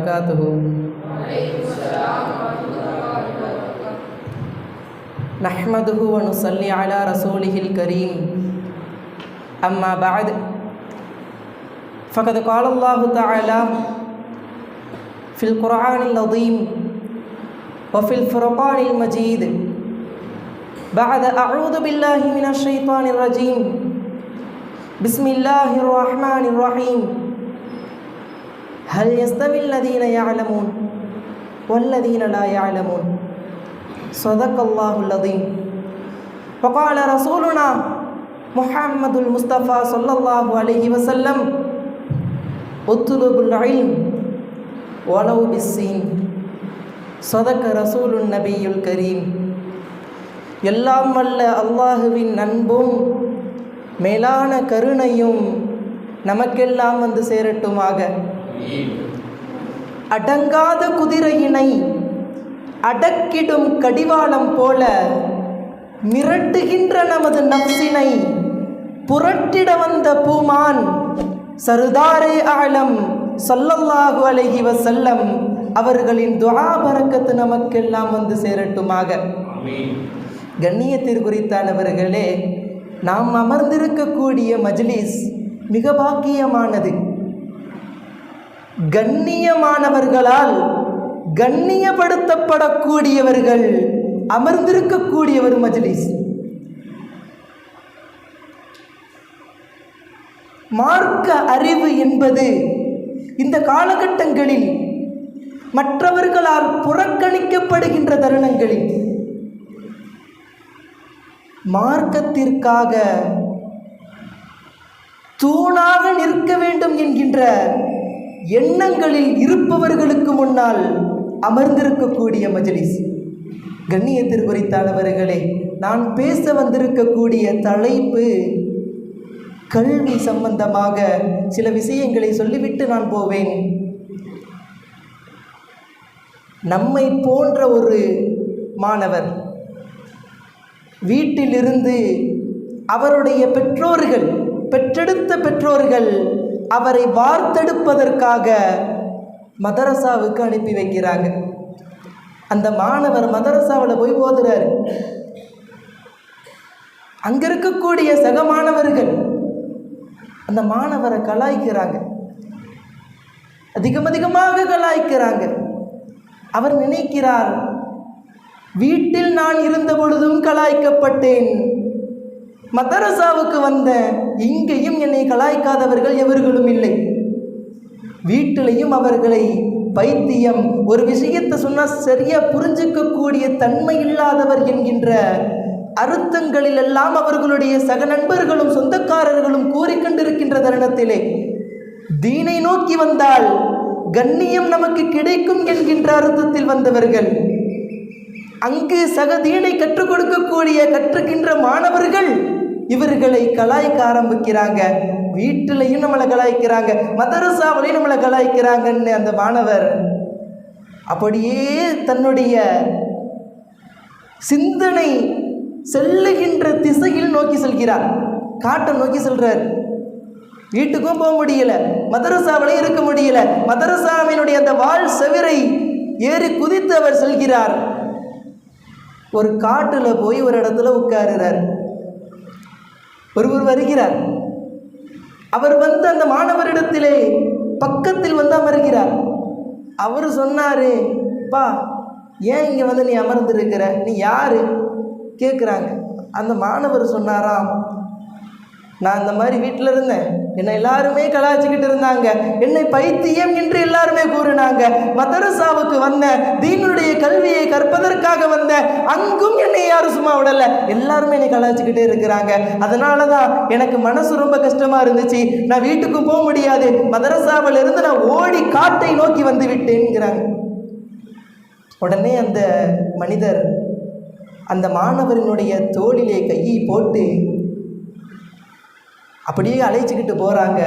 وبركاته. نحمده ونصلي على رسوله الكريم. أما بعد فقد قال الله تعالى في القرآن العظيم وفي الفرقان المجيد بعد أعوذ بالله من الشيطان الرجيم. بسم الله الرحمن الرحيم. هل يستوي الذين يعلمون والذين لا يعلمون صدق الله العظيم وقال رسولنا محمد المصطفى صلى الله عليه وسلم اطلبوا العلم ولو بالسين صدق رسول النبي الكريم எல்லாம் வல்ல அல்லாஹுவின் அன்பும் மேலான கருணையும் நமக்கெல்லாம் வந்து சேரட்டுமாக அடங்காத குதிரையினை அடக்கிடும் கடிவாளம் போல மிரட்டுகின்ற நமது நப்சினை புரட்டிட வந்த பூமான் சருதாரே ஆலம் சொல்லல்லாஹு அலைஹி வசல்லம் அவர்களின் துஆ பரக்கத்து நமக்கெல்லாம் வந்து சேரட்டுமாக. கண்ணியத்திற்குறித்தானவர்களே நாம் அமர்ந்திருக்கக்கூடிய மஜ்லிஸ் மிக பாக்கியமானது. கண்ணியமானவர்களால் கண்ணியப்படுத்தப்படக்கூடியவர்கள் அமர்ந்திருக்கக்கூடிய ஒரு மஜ்லிஸ். மார்க்க அறிவு என்பது இந்த காலகட்டங்களில் மற்றவர்களால் புறக்கணிக்கப்படுகின்ற தருணங்களில் மார்க்கத்திற்காக தூணாக நிற்க வேண்டும் என்கின்ற எண்ணங்களில் இருப்பவர்களுக்கு முன்னால் அமர்ந்திருக்கக்கூடிய மஜ்லிஸ். கண்ணியத்திற்குறித்தானவர்களே நான் பேச வந்திருக்கக்கூடிய தலைப்பு கல்வி சம்பந்தமாக சில விஷயங்களை சொல்லிவிட்டு நான் போவேன். நம்மை போன்ற ஒரு மாணவர் வீட்டிலிருந்து அவருடைய பெற்றோர்கள் பெற்றெடுத்த பெற்றோர்கள் அவரை வார்த்தெடுப்பதற்காக மதரசாவுக்கு அனுப்பி வைக்கிறாங்க. அந்த மாணவர் மதரசாவில் போய் ஓதுறாரு. அங்கே இருக்கக்கூடிய சக மாணவர்கள் அந்த மாணவரை கலாய்க்கிறாங்க. அதிகம் அதிகமாக கலாய்க்கிறாங்க. அவர் நினைக்கிறார் வீட்டில் நான் இருந்த பொழுதும் கலாய்க்கப்பட்டேன். மதரசாவுக்கு வந்த இங்கேயும் என்னை கலாய்க்காதவர்கள் எவர்களும் இல்லை. வீட்டிலையும் அவர்களை பைத்தியம் ஒரு விஷயத்தை சொன்னால் சரியாக புரிஞ்சிக்கக்கூடிய தன்மை இல்லாதவர் என்கின்ற அறுத்தங்களில் எல்லாம் அவர்களுடைய சக நண்பர்களும் சொந்தக்காரர்களும் கூறிக்கொண்டிருக்கின்ற தருணத்திலே தீனை நோக்கி வந்தால் கண்ணியம் நமக்கு கிடைக்கும் என்கின்ற அர்த்தத்தில் வந்தவர்கள் அங்கு சக தீனை கற்றுக் கொடுக்கக்கூடிய கற்றுக்கின்ற மாணவர்கள் இவர்களை கலாய்க்க ஆரம்பிக்கிறாங்க. வீட்டிலையும் நம்மளை கலாய்க்கிறாங்க. மதரசாவிலையும் நம்மளை கலாய்க்கிறாங்கன்னு அந்த மாணவர் அப்படியே தன்னுடைய சிந்தனை செல்லுகின்ற திசையில் நோக்கி செல்கிறார். காட்டை நோக்கி செல்றார். வீட்டுக்கும் போக முடியல. மதரசாவிலையும் இருக்க முடியல. மதரசாவினுடைய அந்த வாழ் செவிரை ஏறி குதித்து அவர் செல்கிறார். ஒரு காட்டில் போய் ஒரு இடத்துல உட்காருறார். ஒருவர் வருகிறார். அவர் வந்து அந்த மாணவரிடத்திலே பக்கத்தில் வந்து அமர்கிறார். அவர் சொன்னார் பா ஏன் இங்கே வந்து நீ அமர்ந்திருக்கிற? நீ யார்? கேட்குறாங்க அந்த மாணவர் சொன்னாராம் நான் இந்த மாதிரி வீட்டில் இருந்தேன். என்னை எல்லாருமே கலாய்ச்சிக்கிட்டு இருந்தாங்க. என்னை பைத்தியம் என்று எல்லாருமே கூறினாங்க. மதரசாவுக்கு வந்தேன். தீனுடைய கல்வியை கற்பதற்காக வந்தேன். அங்கும் என்னை யாரும் சும்மா விடலை. எல்லாருமே என்னை கலாய்ச்சிக்கிட்டே இருக்கிறாங்க. அதனால தான் எனக்கு மனசு ரொம்ப கஷ்டமாக இருந்துச்சு. நான் வீட்டுக்கும் போக முடியாது. மதரசாவில் இருந்து நான் ஓடி காட்டை நோக்கி வந்து விட்டேன்கிறாங்க உடனே அந்த மனிதர் அந்த மாணவரினுடைய தோளிலே கையை போட்டு அப்படியே அழைச்சிக்கிட்டு போகிறாங்க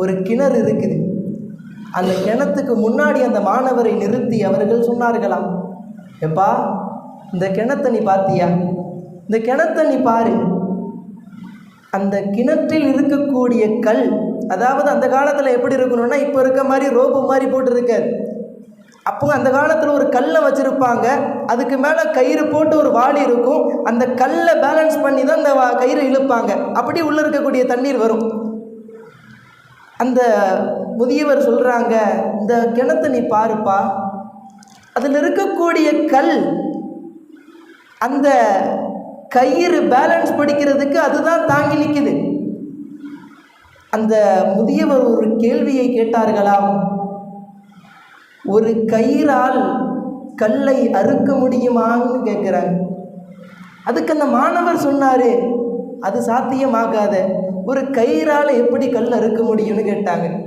ஒரு கிணறு இருக்குது. அந்த கிணத்துக்கு முன்னாடி அந்த மாணவரை நிறுத்தி அவர்கள் சொன்னார்களாம். எப்பா இந்த கிணத்தை நீ பார்த்தியா இந்த கிணத்தை நீ பாரு. அந்த கிணற்றில் இருக்கக்கூடிய கல் அதாவது அந்த காலத்தில் எப்படி இருக்கணும்னா இப்போ இருக்க மாதிரி ரோப்பு மாதிரி போட்டிருக்காது அப்போ அந்த காலத்தில் ஒரு கல்லை வச்சுருப்பாங்க. அதுக்கு மேலே கயிறு போட்டு ஒரு வாளி இருக்கும். அந்த கல்லை பேலன்ஸ் பண்ணி தான் அந்த வா- கயிறு இழுப்பாங்க. அப்படி உள்ளே இருக்கக்கூடிய தண்ணீர் வரும். அந்த முதியவர் சொல்கிறாங்க இந்த கிணத்தை நீ பாருப்பா. அதில் இருக்கக்கூடிய கல் அந்த கயிறு பேலன்ஸ் படிக்கிறதுக்கு அதுதான் தாங்கி நிற்கிது அந்த முதியவர் ஒரு கேள்வியை கேட்டார்களாம். ஒரு கயிறால் கல்லை அறுக்க முடியுமான்னு கேட்குறாங்க அதுக்கு அந்த மாணவர் சொன்னார் அது சாத்தியமாகாத. ஒரு கயிறால் எப்படி கல் அறுக்க முடியும்னு கேட்டாங்க.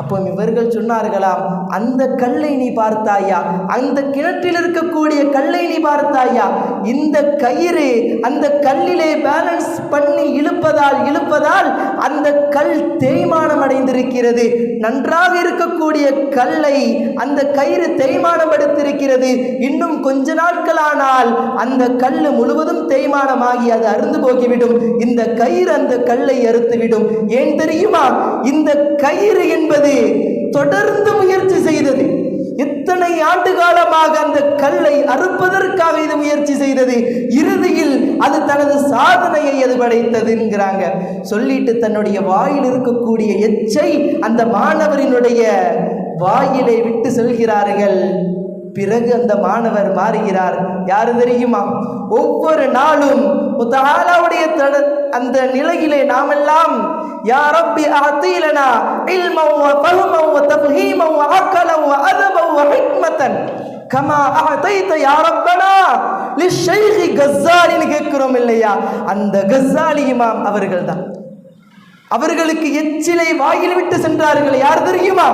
அப்போ இவர்கள் சொன்னார்களாம் அந்த கல்லை நீ பார்த்தாயா? அந்த கிணற்றில் இருக்கக்கூடிய கல்லை நீ பார்த்தாயா? இந்த கயிறு அந்த கல்லிலே பேலன்ஸ் பண்ணி இழுப்பதால் இழுப்பதால் அந்த கல் தேய்மானம் அடைந்திருக்கிறது நன்றாக இருக்கக்கூடிய கல்லை அந்த கயிறு தேய்மானம் எடுத்திருக்கிறது இன்னும் கொஞ்ச நாட்களானால் அந்த கல் முழுவதும் தேய்மானமாகி அது அருந்து போகிவிடும். இந்த கயிறு அந்த கல்லை அறுத்துவிடும். ஏன் தெரியுமா? இந்த கயிறு என்பது தொடர்ந்து முயற்சி செய்தது. இத்தனை ஆண்டு காலமாக அந்த கல்லை அறுப்பதற்காக இது முயற்சி செய்தது. இறுதியில் அது தனது சாதனையை அது படைத்ததுங்கிறாங்க. சொல்லிட்டு தன்னுடைய வாயில் இருக்கக்கூடிய எச்சை அந்த மாணவரினுடைய வாயிலை விட்டு செல்கிறார்கள். பிறகு அந்த மாணவர் மாறுகிறார். யாரு தெரியுமா? ஒவ்வொரு நாளும் தட அந்த நிலையிலே நாமெல்லாம் يا ரப்பி أعطي لنا علما وفهما وتفهيما وعقلا وأدبا وحكمة كما أعطيت يا ربنا கமா அத்தைத்த யா ரப்பனா லிஷைஹி கஸ்ஸாலின்னு கேட்கிறோம் இல்லையா? அந்த கஸ்ஸாலி இமாம் அவர்கள் தான். அவர்களுக்கு எச்சிலை வாயில் விட்டு சென்றார்கள் யார் தெரியுமா?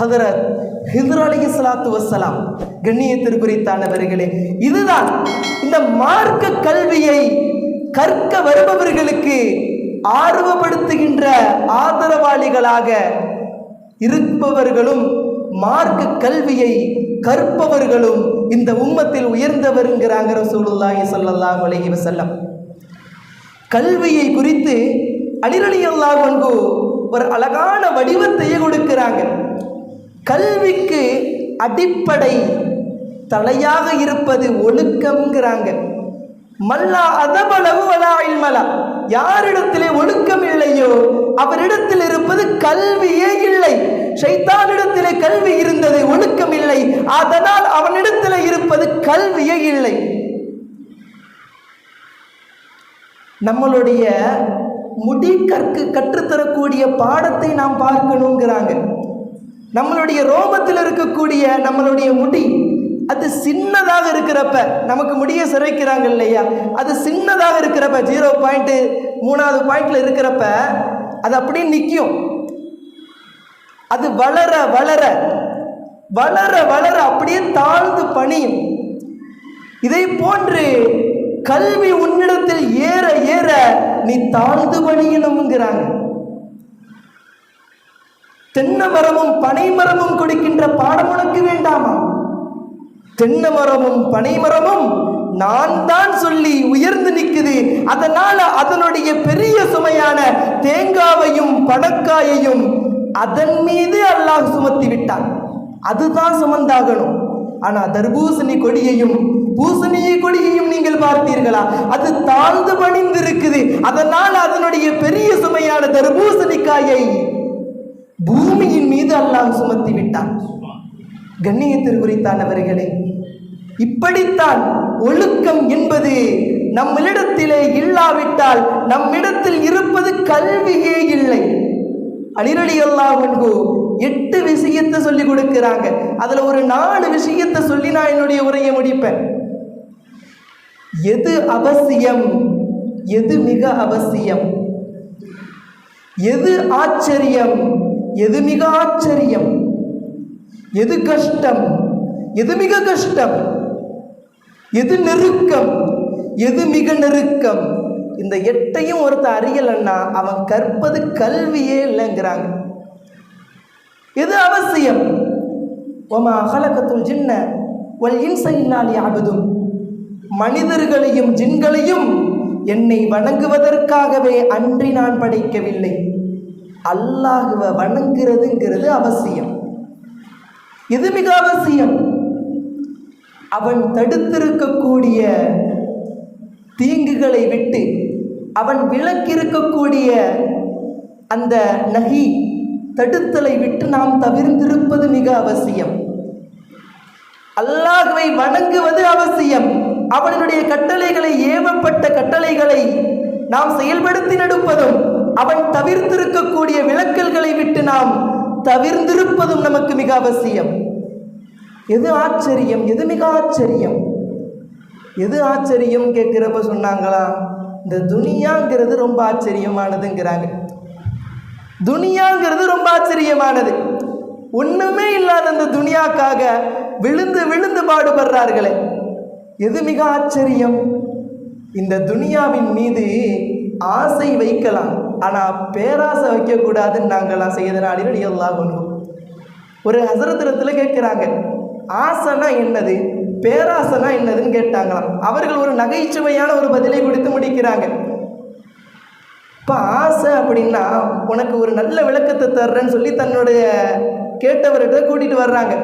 ஹதரத் ஹிதர் அலி சலாத்து வசலாம் கண்ணியத்திற்குறித்தானவர்களே இதுதான் இந்த மார்க்க கல்வியை கற்க வருபவர்களுக்கு ஆர்வப்படுத்துகின்ற ஆதரவாளிகளாக இருப்பவர்களும் மார்க்க கல்வியை கற்பவர்களும் இந்த உம்மத்தில் உயர்ந்தவருங்கிறாங்க ரசூலுல்லாஹி ஸல்லல்லாஹு அலைஹி வஸல்லம். கல்வியை குறித்து அலிரலி அல்லாஹ் வன்கு ஒரு அழகான வடிவத்தையே கொடுக்கிறாங்க. கல்விக்கு அடிப்படை தலையாக இருப்பது ஒழுக்கம்ங்கிறாங்க. மல்லா அதபளவு வலா இல்மலா. யாரிடத்திலே ஒழுக்கம் இல்லையோ அவரிடத்தில் இருப்பது கல்வியே இல்லை. ஷைத்தானிடத்திலே கல்வி இருந்தது ஒழுக்கம் இல்லை. அதனால் அவனிடத்தில் இருப்பது கல்வியே இல்லை. நம்மளுடைய முடி கற்கு கற்றுத்தரக்கூடிய பாடத்தை நாம் பார்க்கணுங்கிறாங்க. நம்மளுடைய ரோமத்தில் இருக்கக்கூடிய நம்மளுடைய முடி அது சின்னதாக இருக்கிறப்ப நமக்கு முடிய சிறைக்கிறாங்க இல்லையா? அது சின்னதாக இருக்கிறப்ப ஜீரோ பாயிண்ட்டு மூணாவது பாயிண்ட்ல இருக்கிறப்ப அது அப்படியே நிற்கும் அது வளர வளர வளர வளர அப்படியே தாழ்ந்து பணியும். இதை போன்று கல்வி உன்னிடத்தில் ஏற ஏற நீ தாழ்ந்து பணியணுங்கிறாங்க தென்னை மரமும் பனை மரமும் கொடுக்கின்ற பாடம் உனக்கு வேண்டாமா? தென்னை மரமும் பனை மரமும் நான் தான் சொல்லி உயர்ந்து நிற்குது அதனால அதனுடைய பெரிய சுமையான தேங்காவையும் பணக்காயையும் அதன் மீது அல்லாஹ் சுமத்தி விட்டான். அதுதான் சுமந்தாகணும். ஆனா தர்பூசணி கொடியையும் பூசணி கொடியையும் நீங்கள் பார்த்தீர்களா? அது தாழ்ந்து பணிந்து இருக்குது அதனால் அதனுடைய பெரிய சுமையான தர்பூசணிக்காயை பூமியின் மீது அல்லாஹ் சுமத்தி விட்டான். கண்ணியத்திற்குறித்தானவர்களே இப்படித்தான் ஒழுக்கம் என்பது நம்மிடத்திலே இல்லாவிட்டால் நம்மிடத்தில் இருப்பது கல்வியே இல்லை. அலிரலி அல்லாஹு எட்டு விஷயத்தை சொல்லி கொடுக்கிறாங்க. அதுல ஒரு நாலு விஷயத்தை சொல்லி நான் என்னுடைய உரையை முடிப்பேன். எது அவசியம்? எது மிக அவசியம்? எது ஆச்சரியம்? எது மிக ஆச்சரியம்? எது கஷ்டம்? எது மிக கஷ்டம்? எது நெருக்கம்? எது மிக நெருக்கம்? இந்த எட்டையும் ஒருத்தன் அறியலைன்னா அவன் கற்பது கல்வியே இல்லைங்கிறாங்க. எது அவசியம்? ஒமா அகலக்கத்துல் ஜின்ன ஒல் இன்ச இல்லாலி மனிதர்களையும் ஜின்களையும் என்னை வணங்குவதற்காகவே அன்றி நான் படைக்கவில்லை. அல்லாஹுவை வணங்குறதுங்கிறது அவசியம். இது மிக அவசியம்? அவன் தடுத்திருக்கக்கூடிய தீங்குகளை விட்டு அவன் விளக்கிருக்கக்கூடிய அந்த நகி தடுத்தலை விட்டு நாம் தவிர்ந்திருப்பது மிக அவசியம். அல்லாஹுவை வணங்குவது அவசியம். அவனுடைய கட்டளைகளை ஏவப்பட்ட கட்டளைகளை நாம் செயல்படுத்தி நடப்பதும் அவன் தவிர்த்திருக்கக்கூடிய விளக்கல்களை விட்டு நாம் தவிர்ந்திருப்பதும் நமக்கு மிக அவசியம். எது ஆச்சரியம்? எது மிக ஆச்சரியம்? எது ஆச்சரியம் கேட்குறப்ப சொன்னாங்களா? இந்த துனியாங்கிறது ரொம்ப ஆச்சரியமானதுங்கிறாங்க. துனியாங்கிறது ரொம்ப ஆச்சரியமானது. ஒன்றுமே இல்லாத அந்த துனியாக்காக விழுந்து விழுந்து பாடுபடுறார்களே. எது மிக ஆச்சரியம்? இந்த துனியாவின் மீது ஆசை வைக்கலாம். ஆனால் பேராசை வைக்கக்கூடாதுன்னு நாங்களாம் செய்தனாலே எல்லாம் பண்ணுவோம். ஒரு ஹசரத்திரத்தில் கேட்குறாங்க. ஆசைனா என்னது? பேராசனா என்னதுன்னு கேட்டாங்களாம். அவர்கள் ஒரு நகைச்சுவையான ஒரு பதிலை கொடுத்து முடிக்கிறாங்க. இப்போ ஆசை அப்படின்னா உனக்கு ஒரு நல்ல விளக்கத்தை தர்றேன்னு சொல்லி தன்னுடைய கேட்டவர்கிட்ட கூட்டிகிட்டு வர்றாங்க.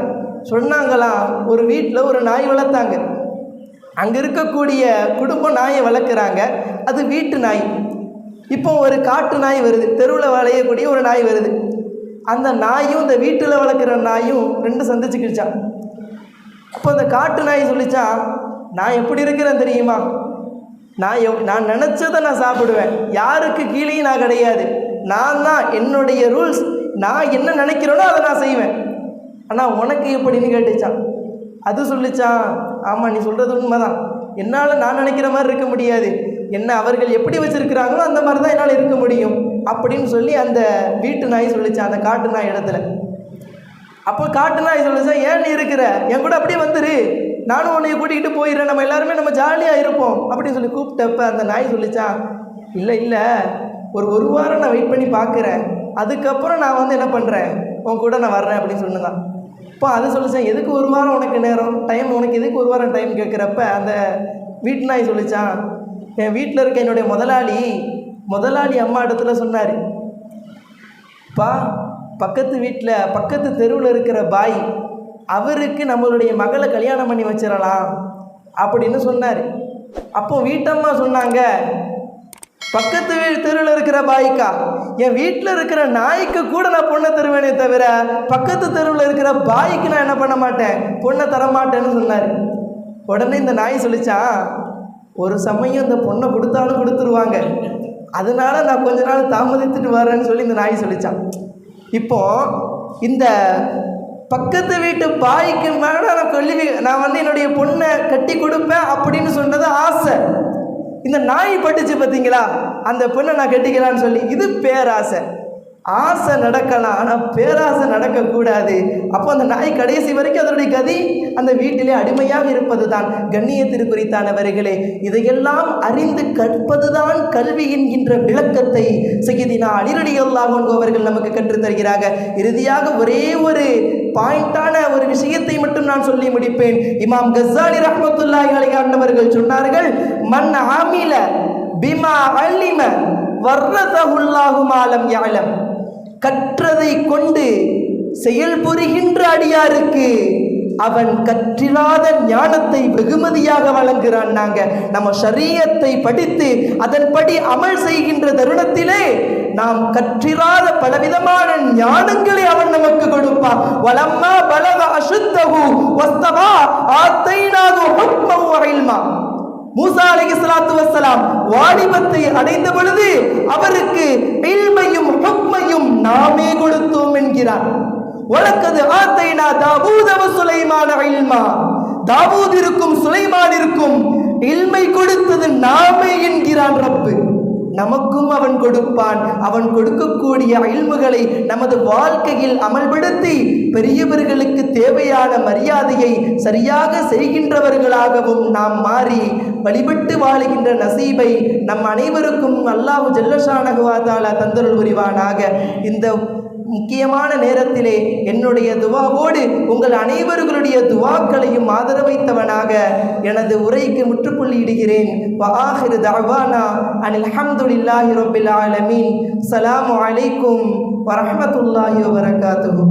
சொன்னாங்களாம் ஒரு வீட்டில் ஒரு நாய் வளர்த்தாங்க. அங்கே இருக்கக்கூடிய குடும்பம் நாயை வளர்க்குறாங்க. அது வீட்டு நாய். இப்போ ஒரு காட்டு நாய் வருது. தெருவில் வளையக்கூடிய ஒரு நாய் வருது. அந்த நாயும் இந்த வீட்டில் வளர்க்குற நாயும் ரெண்டு சந்திச்சுக்கிடுச்சான் அப்போ அந்த காட்டு நாய் சொல்லிச்சான் நான் எப்படி இருக்கிறேன் தெரியுமா? நான் எவ் நான் நினச்சதை நான் சாப்பிடுவேன். யாருக்கு கீழேயும் நான் கிடையாது. நான் தான் என்னுடைய ரூல்ஸ் நான் என்ன நினைக்கிறேனோ அதை நான் செய்வேன். ஆனால் உனக்கு எப்படின்னு கேட்டுச்சான். அது சொல்லிச்சான் ஆமாம் நீ சொல்கிறது உண்மைதான். என்னால் நான் நினைக்கிற மாதிரி இருக்க முடியாது. என்ன அவர்கள் எப்படி வச்சுருக்கிறாங்களோ அந்த மாதிரி தான் என்னால் இருக்க முடியும். அப்படின்னு சொல்லி அந்த வீட்டு நாய் சொல்லிச்சான் அந்த காட்டு நாய் இடத்துல. அப்போ காட்டு நாய் சார் ஏன் நீ இருக்கிற? என் கூட அப்படியே வந்துரு. நானும் உன்னைய கூட்டிகிட்டு போயிடுறேன். நம்ம எல்லாருமே நம்ம ஜாலியாக இருப்போம். அப்படின்னு சொல்லி கூப்பிட்டப்ப அந்த நாய் சொல்லிச்சான் இல்லை இல்லை. ஒரு ஒரு வாரம் நான் வெயிட் பண்ணி பார்க்குறேன் அதுக்கப்புறம் நான் வந்து என்ன பண்ணுறேன் உன் கூட நான் வர்றேன். அப்படின்னு சொன்னதான் இப்போ அது சொல்லிச்சேன் எதுக்கு ஒரு வாரம் உனக்கு நேரம்? டைம் உனக்கு எதுக்கு ஒரு வாரம் டைம் கேட்குறப்ப அந்த வீட்டு நாய் சொல்லிச்சான் என் வீட்டில் இருக்க என்னுடைய முதலாளி முதலாளி அம்மா இடத்துல சொன்னார். பா பக்கத்து வீட்டில் பக்கத்து தெருவில் இருக்கிற பாய் அவருக்கு நம்மளுடைய மகளை கல்யாணம் பண்ணி வச்சிடலாம் அப்படின்னு சொன்னார். அப்போ வீட்டம்மா சொன்னாங்க பக்கத்து வீ தெருவில் இருக்கிற பாய்க்கா என் வீட்டில் இருக்கிற நாய்க்கு கூட நான் பொண்ணை தருவேனே தவிர பக்கத்து தெருவில் இருக்கிற பாய்க்கு நான் என்ன பண்ண மாட்டேன்? பொண்ணை தர மாட்டேன்னு சொன்னார். உடனே இந்த நாய் சொல்லிச்சான் ஒரு சமயம் இந்த பொண்ணை கொடுத்தாலும் கொடுத்துருவாங்க. அதனால நான் கொஞ்ச நாள் தாமதித்துட்டு வரேன்னு சொல்லி இந்த நாய் சொல்லிச்சான். இப்போ இந்த பக்கத்து வீட்டு பாய்க்கு மேலே நான் கொல்லி நான் வந்து என்னுடைய பொண்ணை கட்டி கொடுப்பேன் அப்படின்னு சொன்னது ஆசை. இந்த நாய் பட்டுச்சு பார்த்தீங்களா அந்த பொண்ணை நான் கட்டிக்கலான்னு சொல்லி இது பேராசை. ஆசை நடக்கலாம் ஆனால் பேராசை நடக்கக்கூடாது. அப்போ அந்த நாய் கடைசி வரைக்கும் அதனுடைய கதி அந்த வீட்டிலே அடிமையாக இருப்பது தான் கண்ணியத்திற்குறித்தானவர்களே இதையெல்லாம் அறிந்து கற்பதுதான் கல்வி என்கின்ற விளக்கத்தை செய்தினா அலிரடியல்லாஹ் அவர்கள் நமக்கு கற்றுத் தருகிறாங்க. இறுதியாக ஒரே ஒரு பாயிண்டான ஒரு விஷயத்தை மட்டும் நான் சொல்லி முடிப்பேன். இமாம் கசானி ரஹமத்துல்லாஹி அலைஹி சொன்னார்கள் மண் ஆமில பிமா அல்லிம வர்ரதஹுல்லாஹு மாலம் யஅலம். கற்றதை கொண்டு செயல் புரிகின்ற அடியாருக்கு அவன் கற்றிலாத ஞானத்தை வெகுமதியாக வழங்குகிறான் நாங்க. நம்ம சரீரத்தை படித்து அதன்படி அமல் செய்கின்ற தருணத்திலே நாம் கற்றிராத பலவிதமான ஞானங்களை அவன் நமக்கு கொடுப்பான். வளம்மா பலக அசுத்தகு வஸ்தவா ஆத்தைனாகு ஹுக்மஹு வ இல்மா. மூசா அலைஹி சலாத்து வசலாம் வாலிபத்தை அடைந்த பொழுது அவருக்கு இல்மையும் ஹுக்மையும் நாமே கொடுத்தோம் என்கிறார். வழக்கது ஆத்தைனா தாவூத சுலைமான இல்மா. தாவூத் இருக்கும் சுலைமான் இருக்கும் இல்மை கொடுத்தது நாமே என்கிறான் ரப்பு. நமக்கும் அவன் கொடுப்பான். அவன் கொடுக்கக்கூடிய அயல்முகளை நமது வாழ்க்கையில் அமல்படுத்தி பெரியவர்களுக்கு தேவையான மரியாதையை சரியாக செய்கின்றவர்களாகவும் நாம் மாறி வழிபட்டு வாழுகின்ற நசீபை நம் அனைவருக்கும் அல்லாஹு ஜல்லஷானகுவாதால தந்தருள் புரிவானாக. இந்த முக்கியமான நேரத்திலே என்னுடைய துவாவோடு உங்கள் அனைவர்களுடைய துவாக்களையும் ஆதரவைத்தவனாக எனது உரைக்கு முற்றுப்புள்ளி இடுகிறேன். வஆஹிரு அனில் ஹம்துலில்லாஹி ரப்பில் ஆலமீன். சலாம் அலைக்கும் வரஹ்மத்துல்லாஹி வபரகாத்துஹு.